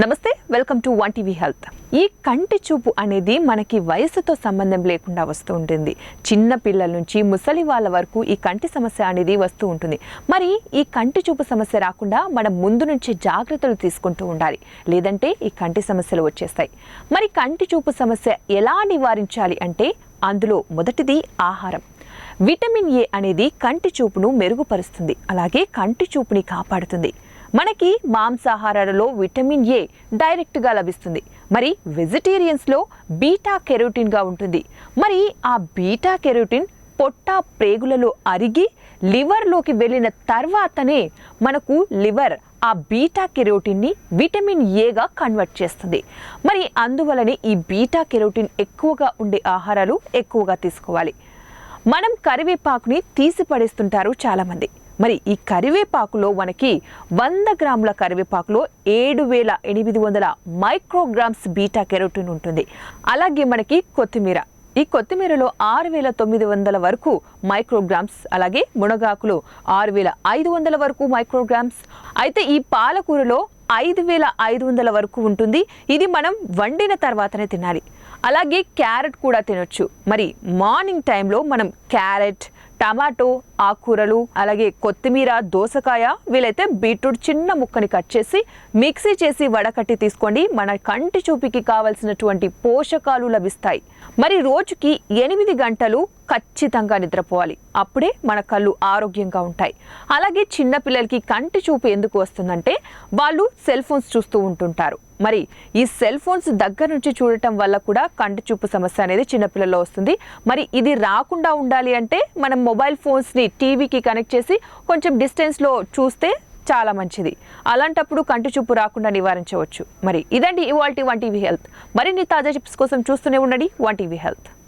నమస్తే welcome to one TV health. ఈ కంటి చూపు అనేది మనకి వయసుతో సంబంధం లేకుండా వస్తూ ఉంటుంది. చిన్న పిల్లల నుంచి ముసలి వాళ్ళ వరకు ఈ కంటి సమస్య అనేది వస్తూ ఉంటుంది. మరి ఈ కంటి చూపు సమస్య రాకుండా మనం ముందు నుంచే జాగ్రత్తలు తీసుకుంటూ ఉండాలి. లేదంటే ఈ కంటి సమస్యలు వచ్చేస్తాయి. మరి కంటి చూపు సమస్య ఎలా నివారించాలి అంటే అందులో మొదటిది ఆహారం. విటమిన్ ఏ అనేది కంటి చూపును మెరుగుపరుస్తుంది. అలాగే కంటి చూపుని కాపాడుతుంది. మనకి మాంసాహారాలలో విటమిన్ ఏ డైరెక్ట్గా లభిస్తుంది. మరి వెజిటేరియన్స్లో బీటా కెరోటిన్గా ఉంటుంది. మరి ఆ బీటా కెరోటిన్ పొట్ట ప్రేగులలో అరిగి లివర్లోకి వెళ్ళిన తర్వాతనే మనకు లివర్ ఆ బీటా కెరోటిన్ని విటమిన్ ఏగా కన్వర్ట్ చేస్తుంది. మరి అందువలనే ఈ బీటా కెరోటిన్ ఎక్కువగా ఉండే ఆహారాలు ఎక్కువగా తీసుకోవాలి. మనం కరివేపాకుని తీసి పడేస్తుంటారు చాలామంది. మరి ఈ కరివేపాకులో మనకి వంద గ్రాముల కరివేపాకులో ఏడు వేల ఎనిమిది వందల మైక్రోగ్రామ్స్ బీటా కెరోటిన్ ఉంటుంది. అలాగే మనకి కొత్తిమీర. ఈ కొత్తిమీరలో ఆరు వేల తొమ్మిది వందల వరకు మైక్రోగ్రామ్స్ అలాగే మునగాకులో ఆరు వేల ఐదు వందల వరకు మైక్రోగ్రామ్స్. అయితే ఈ పాలకూరలో ఐదు వేల ఐదు వందల వరకు ఉంటుంది. ఇది మనం వండిన తర్వాతనే తినాలి. అలాగే క్యారెట్ కూడా తినొచ్చు. మరి మార్నింగ్ టైంలో మనం క్యారెట్ టమాటో ఆకుకూరలు అలాగే కొత్తిమీర దోసకాయ వీలైతే బీట్రూట్ చిన్న ముక్కని కట్ చేసి మిక్సీ చేసి వడకట్టి తీసుకోండి. మన కంటి చూపుకి కావలసినటువంటి పోషకాలు లభిస్తాయి. మరి రోజుకి ఎనిమిది గంటలు ఖచ్చితంగా నిద్రపోవాలి. అప్పుడే మన కళ్ళు ఆరోగ్యంగా ఉంటాయి. అలాగే చిన్నపిల్లలకి కంటి చూపు ఎందుకు వస్తుందంటే వాళ్ళు సెల్ ఫోన్స్ చూస్తూ ఉంటుంటారు. మరి ఈ సెల్ ఫోన్స్ దగ్గర నుంచి చూడటం వల్ల కూడా కంటి చూపు సమస్య అనేది చిన్నపిల్లల్లో వస్తుంది. మరి ఇది రాకుండా ఉండాలి అంటే మనం మొబైల్ ఫోన్స్ని టీవీకి కనెక్ట్ చేసి కొంచెం డిస్టెన్స్లో చూస్తే చాలా మంచిది. అలాంటప్పుడు కంటి చూపు రాకుండా నివారించవచ్చు. మరి ఇదండి ఇవాల్టి వన్ టీవీ హెల్త్. మరిన్ని తాజా టిప్స్ కోసం చూస్తూనే ఉండండి. One TV health.